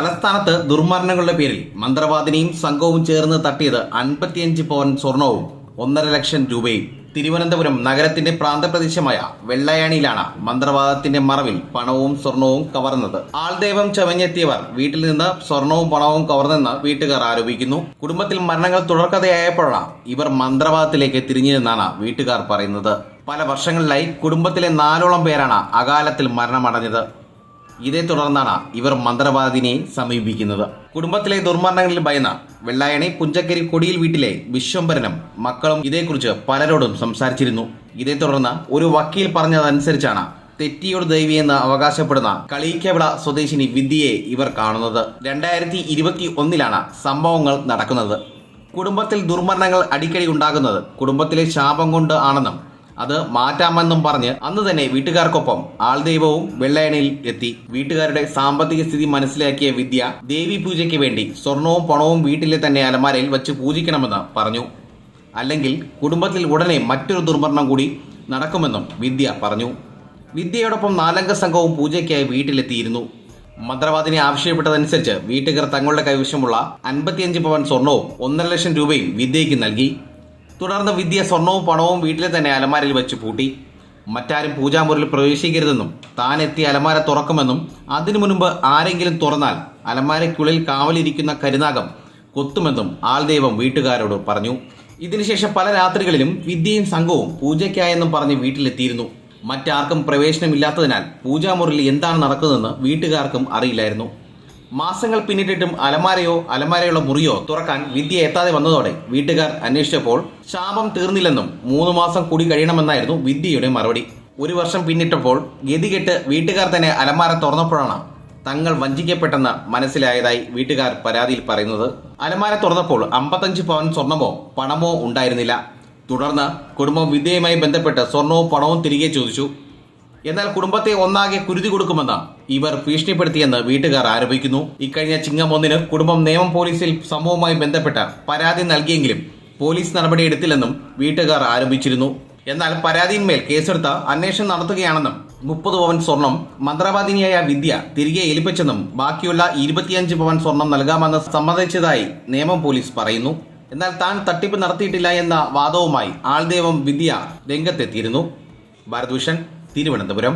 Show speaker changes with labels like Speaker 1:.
Speaker 1: തലസ്ഥാനത്ത് ദുർമരണങ്ങളുടെ പേരിൽ മന്ത്രവാദിനിയും സംഘവും ചേർന്ന് തട്ടിയത് അൻപത്തിയഞ്ച് പവൻ സ്വർണവും ഒന്നര ലക്ഷം രൂപയും. തിരുവനന്തപുരം നഗരത്തിന്റെ പ്രാന്തപ്രദേശമായ വെള്ളയാണിയിലാണ് മന്ത്രവാദത്തിന്റെ മറവിൽ പണവും സ്വർണവും കവർന്നത്. ആൾദൈവം ചമഞ്ഞെത്തിയവർ വീട്ടിൽ നിന്ന് സ്വർണവും പണവും കവർന്നെന്ന് വീട്ടുകാർ ആരോപിക്കുന്നു. കുടുംബത്തിൽ മരണങ്ങൾ തുടർക്കഥയായപ്പോഴാണ് ഇവർ മന്ത്രവാദത്തിലേക്ക് തിരിഞ്ഞതെന്നാണ് വീട്ടുകാർ പറയുന്നത്. പല വർഷങ്ങളിലായി കുടുംബത്തിലെ നാലോളം പേരാണ് അകാലത്തിൽ മരണമടഞ്ഞത്. ഇതേ തുടർന്നാണ് ഇവർ മന്ത്രവാദിനെ സമീപിക്കുന്നത്. കുടുംബത്തിലെ ദുർമരണങ്ങളിൽ ഭയന്ന വെള്ളായണി പുഞ്ചക്കരി കൊടിയിൽ വീട്ടിലെ വിശ്വംഭരനും മക്കളും ഇതേക്കുറിച്ച് പലരോടും സംസാരിച്ചിരുന്നു. ഇതേ തുടർന്ന് ഒരു വക്കീൽ പറഞ്ഞതനുസരിച്ചാണ് തെറ്റിയോട് ദൈവിയെന്ന് അവകാശപ്പെടുന്ന കളീക്കവിള സ്വദേശിനി വിദ്യയെ ഇവർ കാണുന്നത്. രണ്ടായിരത്തി ഇരുപത്തി ഒന്നിലാണ് സംഭവങ്ങൾ നടക്കുന്നത്. കുടുംബത്തിൽ ദുർമരണങ്ങൾ അടിക്കടി ഉണ്ടാകുന്നത് കുടുംബത്തിലെ ശാപം കൊണ്ട് ആണെന്നും അത് മാറ്റാമെന്നും പറഞ്ഞ് അന്ന് തന്നെ വീട്ടുകാർക്കൊപ്പം ആൾദൈവവും വെള്ളയണയിൽ എത്തി. വീട്ടുകാരുടെ സാമ്പത്തിക സ്ഥിതി മനസ്സിലാക്കിയ വിദ്യ ദേവി പൂജയ്ക്ക് വേണ്ടി സ്വർണവും പണവും വീട്ടിലെ തന്നെ അലമാരയിൽ വെച്ച് പൂജിക്കണമെന്ന് പറഞ്ഞു. അല്ലെങ്കിൽ കുടുംബത്തിൽ ഉടനെ മറ്റൊരു ദുർമരണം കൂടി നടക്കുമെന്നും വിദ്യ പറഞ്ഞു. വിദ്യയോടൊപ്പം നാലംഗ സംഘവും പൂജയ്ക്കായി വീട്ടിലെത്തിയിരുന്നു. മന്ത്രവാദിനെ ആവശ്യപ്പെട്ടതനുസരിച്ച് വീട്ടുകാർ തങ്ങളുടെ കൈവശമുള്ള അൻപത്തിയഞ്ച് പവൻ സ്വർണവും ഒന്നര ലക്ഷം രൂപയും വിദ്യയ്ക്ക് നൽകി. തുടർന്ന് വിദ്യ സ്വർണവും പണവും വീട്ടിലെ തന്നെ അലമാരയിൽ വെച്ച് പൂട്ടി. മറ്റാരും പൂജാമുറിയിൽ പ്രവേശിക്കരുതെന്നും താൻ എത്തി അലമാര തുറക്കുമെന്നും അതിനു മുൻപ് ആരെങ്കിലും തുറന്നാൽ അലമാരയ്ക്കുള്ളിൽ കാവലിരിക്കുന്ന കരുനാഗം കൊത്തുമെന്നും ആൾദൈവം വീട്ടുകാരോട് പറഞ്ഞു. ഇതിനുശേഷം പല രാത്രികളിലും വിദ്യയും സംഘവും പൂജയ്ക്കായെന്നും പറഞ്ഞ് വീട്ടിലെത്തിയിരുന്നു. മറ്റാർക്കും പ്രവേശനമില്ലാത്തതിനാൽ പൂജാമുറിയിൽ എന്താണ് നടക്കുന്നതെന്ന് വീട്ടുകാർക്കും അറിയില്ലായിരുന്നു. മാസങ്ങൾ പിന്നിട്ടിട്ടും അലമാരയോ അലമാരയുള്ള മുറിയോ തുറക്കാൻ വിദ്യ എത്താതെ വന്നതോടെ വീട്ടുകാർ അന്വേഷിച്ചപ്പോൾ ശാപം തീർന്നില്ലെന്നും മൂന്ന് മാസം കൂടി കഴിയണമെന്നായിരുന്നു വിദ്യയുടെ മറുപടി. ഒരു വർഷം പിന്നിട്ടപ്പോൾ ഗതികെട്ട് വീട്ടുകാർ തന്നെ അലമാര തുറന്നപ്പോഴാണ് തങ്ങൾ വഞ്ചിക്കപ്പെട്ടെന്ന് മനസ്സിലായതായി വീട്ടുകാർ പരാതിയിൽ പറയുന്നത്. അലമാര തുറന്നപ്പോൾ അമ്പത്തഞ്ച് പവൻ സ്വർണമോ പണമോ ഉണ്ടായിരുന്നില്ല. തുടർന്ന് കുടുംബം വിദ്യയുമായി ബന്ധപ്പെട്ട് സ്വർണവും പണവും തിരികെ ചോദിച്ചു. എന്നാൽ കുടുംബത്തെ ഒന്നാകെ കുരുതി കൊടുക്കുമെന്ന് ഇവർ ഭീഷണിപ്പെടുത്തിയെന്ന് വീട്ടുകാർ ആരോപിക്കുന്നു. ഇക്കഴിഞ്ഞ ചിങ്ങം ഒന്നിന് കുടുംബം നിയമം പോലീസിൽ സംഭവവുമായി ബന്ധപ്പെട്ട പരാതി നൽകിയെങ്കിലും പോലീസ് നടപടിയെടുത്തില്ലെന്നും വീട്ടുകാർ ആരോപിച്ചിരുന്നു. എന്നാൽ പരാതിയിന്മേൽ കേസെടുത്ത് അന്വേഷണം നടത്തുകയാണെന്നും മുപ്പത് പവൻ സ്വർണം മന്ത്രവാദിനിയായ വിദ്യ തിരികെ ഏൽപ്പിച്ചെന്നും ബാക്കിയുള്ള ഇരുപത്തിയഞ്ച് പവൻ സ്വർണം നൽകാമെന്ന് സമ്മതിച്ചതായി നിയമം പോലീസ് പറയുന്നു. എന്നാൽ താൻ തട്ടിപ്പ് നടത്തിയിട്ടില്ല എന്ന വാദവുമായി ആൾദേവം വിദ്യ രംഗത്തെത്തിയിരുന്നു. ഭാരത് തിരുവനന്തപുരം